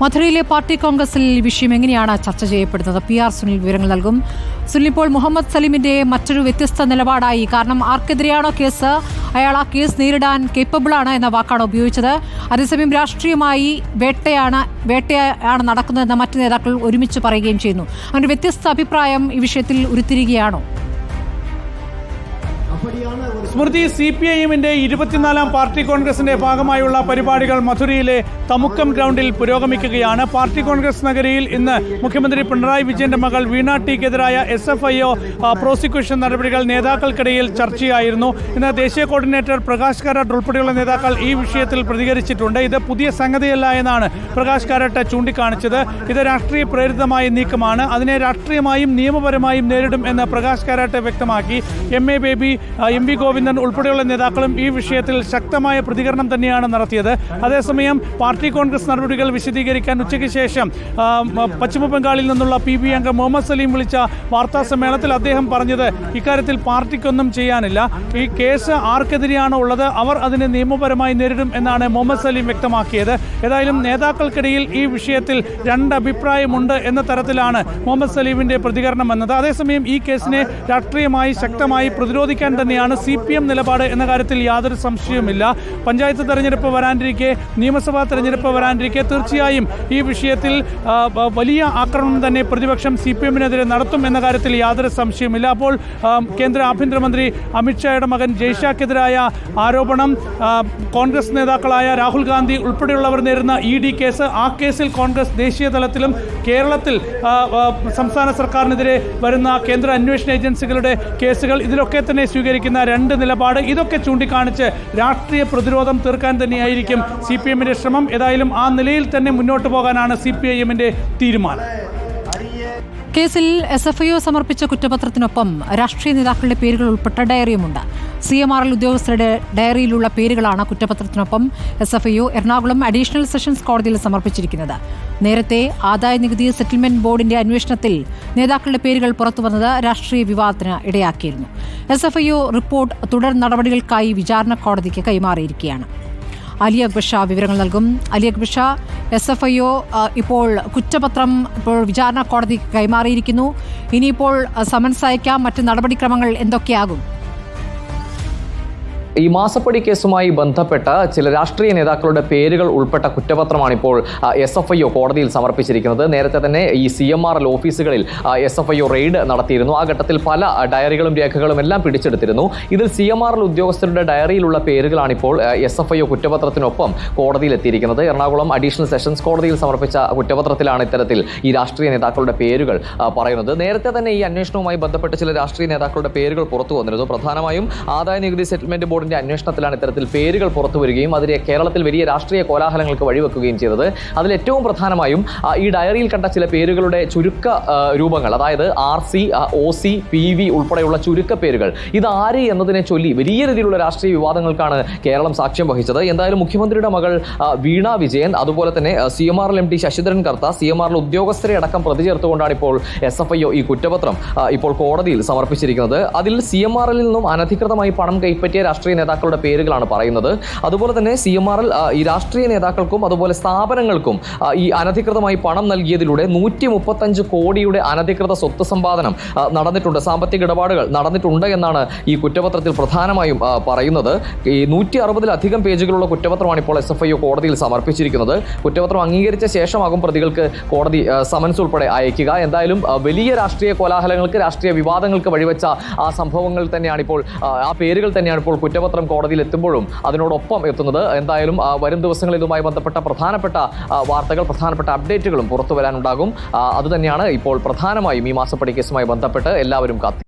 മധുരയിലെ party കോൺഗ്രസിൽ വിഷയം എങ്ങനെയാണ് ചർച്ച ചെയ്യപ്പെടുന്നത്? പി ആർ സുനിൽ വിവരങ്ങൾ നൽകും. സുനിൽ ഇപ്പോൾ മുഹമ്മദ് സലീമിന്റെ മറ്റൊരു വ്യത്യസ്ത നിലപാടായി. കാരണം ആർക്കെതിരെയാണോ കേസ്? അയാൾ ആ കേസ് നേരിടാൻ കേപ്പബിൾ ആണ് എന്ന വാക്കാണ് ഉപയോഗിച്ചത്. അതേസമയം രാഷ്ട്രീയമായി വേട്ടയാണ് വേട്ടയാണ് നടക്കുന്നതെന്ന് മറ്റു നേതാക്കൾ ഒരുമിച്ച് പറയുകയും ചെയ്യുന്നു. അങ്ങനെ വ്യത്യസ്ത അഭിപ്രായം ഈ വിഷയത്തിൽ ഉരുത്തിരികയാണോ സ്മൃതി സി പി ഐ എമ്മിന്റെ ഇരുപത്തിനാലാം പാർട്ടി കോൺഗ്രസിന്റെ ഭാഗമായുള്ള പരിപാടികൾ മധുരയിലെ തമുക്കം ഗ്രൗണ്ടിൽ പുരോഗമിക്കുകയാണ്. പാർട്ടി കോൺഗ്രസ് നഗരിയിൽ ഇന്ന് മുഖ്യമന്ത്രി പിണറായി വിജയന്റെ മകൾ Veena ടിക്കെതിരായ S F I O prosecution നടപടികൾ നേതാക്കൾക്കിടയിൽ ചർച്ചയായിരുന്നു. ഇന്ന് ദേശീയ കോർഡിനേറ്റർ പ്രകാശ് കാരാട്ട് ഉൾപ്പെടെയുള്ള നേതാക്കൾ ഈ വിഷയത്തിൽ പ്രതികരിച്ചിട്ടുണ്ട്. ഇത് പുതിയ സംഗതിയല്ല എന്നാണ് പ്രകാശ് കാരാട്ട് ചൂണ്ടിക്കാണിച്ചത്. ഇത് രാഷ്ട്രീയ പ്രേരിതമായ നീക്കമാണ്. അതിനെ രാഷ്ട്രീയമായും നിയമപരമായും നേരിടും എന്ന് പ്രകാശ് കാരാട്ട് വ്യക്തമാക്കി. M A Baby M V Govindan ഉൾപ്പെടെയുള്ള നേതാക്കളും ഈ വിഷയത്തിൽ ശക്തമായ പ്രതികരണം തന്നെയാണ് നടത്തിയത്. അതേസമയം പാർട്ടി കോൺഗ്രസ് നടപടികൾ വിശദീകരിക്കാൻ ഉച്ചയ്ക്ക് ശേഷം പശ്ചിമബംഗാളിൽ പശ്ചിമ ബംഗാളിൽ നിന്നുള്ള പി ബി അംഗം മുഹമ്മദ് സലീം വിളിച്ച വാർത്താ സമ്മേളനത്തിൽ അദ്ദേഹം പറഞ്ഞത് ഇക്കാര്യത്തിൽ പാർട്ടിക്കൊന്നും ചെയ്യാനില്ല. ഈ കേസ് ആർക്കെതിരെയാണ് ഉള്ളത് അവർ അതിനെ നിയമപരമായി നേരിടും എന്നാണ് മുഹമ്മദ് സലീം വ്യക്തമാക്കിയത്. ഏതായാലും നേതാക്കൾക്കിടയിൽ ഈ വിഷയത്തിൽ രണ്ട് അഭിപ്രായമുണ്ട് എന്ന തരത്തിലാണ് മുഹമ്മദ് സലീമിന്റെ പ്രതികരണം വന്നത്. അതേസമയം ഈ കേസിനെ രാഷ്ട്രീയമായി ശക്തമായി പ്രതിരോധിക്കാൻ തന്നെയാണ് സി പി എം നിലപാട് എന്ന കാര്യത്തിൽ യാതൊരു സംശയവുമില്ല. പഞ്ചായത്ത് തെരഞ്ഞെടുപ്പ് വരാനിരിക്കെ നിയമസഭാ തെരഞ്ഞെടുപ്പ് വരാനിരിക്കെ തീർച്ചയായും ഈ വിഷയത്തിൽ വലിയ ആക്രമണം തന്നെ പ്രതിപക്ഷം സി പി എമ്മിനെതിരെ നടത്തും എന്ന കാര്യത്തിൽ യാതൊരു സംശയവുമില്ല. അപ്പോൾ കേന്ദ്ര ആഭ്യന്തരമന്ത്രി അമിത്ഷായുടെ മകൻ ജയ്ഷാക്കെതിരായ ആരോപണം കോൺഗ്രസ് നേതാക്കളായ രാഹുൽ ഗാന്ധി ഉൾപ്പെടെയുള്ളവർ നേരിടുന്ന ഇ ഡി കേസ് ആ കേസിൽ കോൺഗ്രസ് ദേശീയ തലത്തിലും കേരളത്തിൽ സംസ്ഥാന സർക്കാരിനെതിരെ വരുന്ന കേന്ദ്ര അന്വേഷണ ഏജൻസികളുടെ കേസുകൾ ഇതിലൊക്കെ തന്നെ സ്വീകരിക്കുന്ന രണ്ട് നിലപാട് ഇതൊക്കെ ചൂണ്ടിക്കാണിച്ച് രാഷ്ട്രീയ പ്രതിരോധം തീർക്കാൻ തന്നെയായിരിക്കും സി പി എമ്മിന്റെ ശ്രമം. ഏതായാലും ആ നിലയിൽ തന്നെ മുന്നോട്ട് പോകാനാണ് സി പി ഐ എമ്മിന്റെ തീരുമാനം. കേസിൽ എസ് എഫ് ഐ ഒ സമർപ്പിച്ച കുറ്റപത്രത്തിനൊപ്പം രാഷ്ട്രീയ നേതാക്കളുടെ പേരുകൾ ഉൾപ്പെട്ട ഡയറിയുമുണ്ട്. സി എം ആർ എൽ ഉദ്യോഗസ്ഥരുടെ ഡയറിയിലുള്ള പേരുകളാണ് കുറ്റപത്രത്തിനൊപ്പം S F I O Ernakulam additional sessions കോടതിയിൽ സമർപ്പിച്ചിരിക്കുന്നത്. നേരത്തെ ആദായ നികുതി സെറ്റിൽമെന്റ് ബോർഡിന്റെ അന്വേഷണത്തിൽ നേതാക്കളുടെ പേരുകൾ പുറത്തുവന്നത് രാഷ്ട്രീയ വിവാദത്തിന് ഇടയാക്കിയിരുന്നു. S F I O report തുടർ നടപടികൾക്കായി വിചാരണ കോടതിക്ക് കൈമാറിയിരിക്കുകയാണ്. അലി അക്ബർ ഷാ വിവരങ്ങൾ നൽകും. Ali Akbar Shah S F I O ഇപ്പോൾ കുറ്റപത്രം ഇപ്പോൾ വിചാരണ കോടതി കൈമാറിയിരിക്കുന്നു. ഇനിയിപ്പോൾ സമൻസ് അയക്കാം മറ്റ് നടപടിക്രമങ്ങൾ എന്തൊക്കെയാകും? ഈ മാസപ്പടി കേസുമായി ബന്ധപ്പെട്ട ചില രാഷ്ട്രീയ നേതാക്കളുടെ പേരുകൾ ഉൾപ്പെട്ട കുറ്റപത്രമാണ് ഇപ്പോൾ എസ് എഫ് ഐ ഒ കോടതിയിൽ സമർപ്പിച്ചിരിക്കുന്നത്. നേരത്തെ തന്നെ ഈ സി എം ആർ എൽ ഓഫീസുകളിൽ S F I O raid നടത്തിയിരുന്നു. ആ ഘട്ടത്തിൽ പല ഡയറികളും രേഖകളും എല്ലാം പിടിച്ചെടുത്തിരുന്നു. ഇതിൽ സി എം ആർ എൽ ഉദ്യോഗസ്ഥരുടെ ഡയറിയിലുള്ള പേരുകളാണ് ഇപ്പോൾ എസ് എഫ് ഐ ഒ കുറ്റപത്രത്തിനൊപ്പം കോടതിയിൽ എത്തിയിരിക്കുന്നത്. എറണാകുളം അഡീഷണൽ സെഷൻസ് കോടതിയിൽ സമർപ്പിച്ച കുറ്റപത്രത്തിലാണ് ഇത്തരത്തിൽ ഈ രാഷ്ട്രീയ നേതാക്കളുടെ പേരുകൾ പറയുന്നത്. നേരത്തെ തന്നെ ഈ അന്വേഷണവുമായി ബന്ധപ്പെട്ട് ചില രാഷ്ട്രീയ നേതാക്കളുടെ പേരുകൾ പുറത്തു വന്നിരുന്നു. പ്രധാനമായും ആദായ നികുതി സെറ്റിൽമെന്റ് ബോർഡിന്റെ അന്വേഷണത്തിലാണ് ഇത്തരത്തിൽ പേരുകൾ പുറത്തു വരികയും അതിൽ കേരളത്തിൽ വലിയ രാഷ്ട്രീയ കോലാഹലങ്ങൾക്ക് വഴിവെക്കുകയും ചെയ്തത്. അതിൽ ഏറ്റവും പ്രധാനമായും ഈ ഡയറിയിൽ കണ്ട ചില പേരുകളുടെ ചുരുക്ക രൂപങ്ങൾ അതായത് R C O C P V ഉൾപ്പെടെയുള്ള ചുരുക്ക പേരുകൾ. ഇത് ആര് എന്നതിനെ ചൊല്ലി വലിയ രീതിയിലുള്ള രാഷ്ട്രീയ വിവാദങ്ങൾക്കാണ് കേരളം സാക്ഷ്യം വഹിച്ചത്. എന്തായാലും മുഖ്യമന്ത്രിയുടെ മകൾ വീണ വിജയൻ അതുപോലെ തന്നെ C M R M T Sasidharan Kartha C M R L ഉദ്യോഗസ്ഥരെ അടക്കം പ്രതി ചേർത്തുകൊണ്ടാണ് ഇപ്പോൾ എസ് എഫ് ഐ ഒ ഈ കുറ്റപത്രം ഇപ്പോൾ കോടതിയിൽ സമർപ്പിച്ചിരിക്കുന്നത്. അതിൽ സി എം എല്ലിൽ നിന്നും അനധികൃതമായി പണം കൈപ്പറ്റിയ രാഷ്ട്രീയ നേതാക്കളുടെ പേരുകളാണ് പറയുന്നത്. അതുപോലെ തന്നെ സി എം ആർ ഈ രാഷ്ട്രീയ നേതാക്കൾക്കും അതുപോലെ സ്ഥാപനങ്ങൾക്കും ഈ അനധികൃതമായി പണം നൽകിയതിലൂടെ നൂറ്റി മുപ്പത്തഞ്ച് കോടിയുടെ അനധികൃത സ്വത്ത് സമ്പാദനം നടന്നിട്ടുണ്ട്. സാമ്പത്തിക ഇടപാടുകൾ നടന്നിട്ടുണ്ട് എന്നാണ് ഈ കുറ്റപത്രത്തിൽ പ്രധാനമായും പറയുന്നത്. ഈ നൂറ്റി അറുപതിലധികം പേജുകളുള്ള കുറ്റപത്രമാണ് ഇപ്പോൾ എസ് എഫ് ഐ കോടതിയിൽ സമർപ്പിച്ചിരിക്കുന്നത്. കുറ്റപത്രം അംഗീകരിച്ച ശേഷമാകും പ്രതികൾക്ക് കോടതി സമൻസ് ഉൾപ്പെടെ അയക്കുക. എന്തായാലും വലിയ രാഷ്ട്രീയ കോലാഹലങ്ങൾക്ക് രാഷ്ട്രീയ വിവാദങ്ങൾക്ക് വഴിവെച്ച ആ സംഭവങ്ങൾ തന്നെയാണ് ഇപ്പോൾ ആ പേരുകൾ തന്നെയാണ് ഇപ്പോൾ കുറ്റപത്രം കോടതിയിൽ എത്തുമ്പോഴും അതിനോടൊപ്പം എത്തുന്നത്. എന്തായാലും വരും ദിവസങ്ങളിൽ ഇതുമായി ബന്ധപ്പെട്ട പ്രധാനപ്പെട്ട വാർത്തകൾ പ്രധാനപ്പെട്ട അപ്ഡേറ്റുകളും പുറത്തു വരാനുണ്ടാകും. അതുതന്നെയാണ് ഇപ്പോൾ പ്രധാനമായും ഈ മാസപ്പടി കേസുമായി ബന്ധപ്പെട്ട് എല്ലാവരും കാത്തി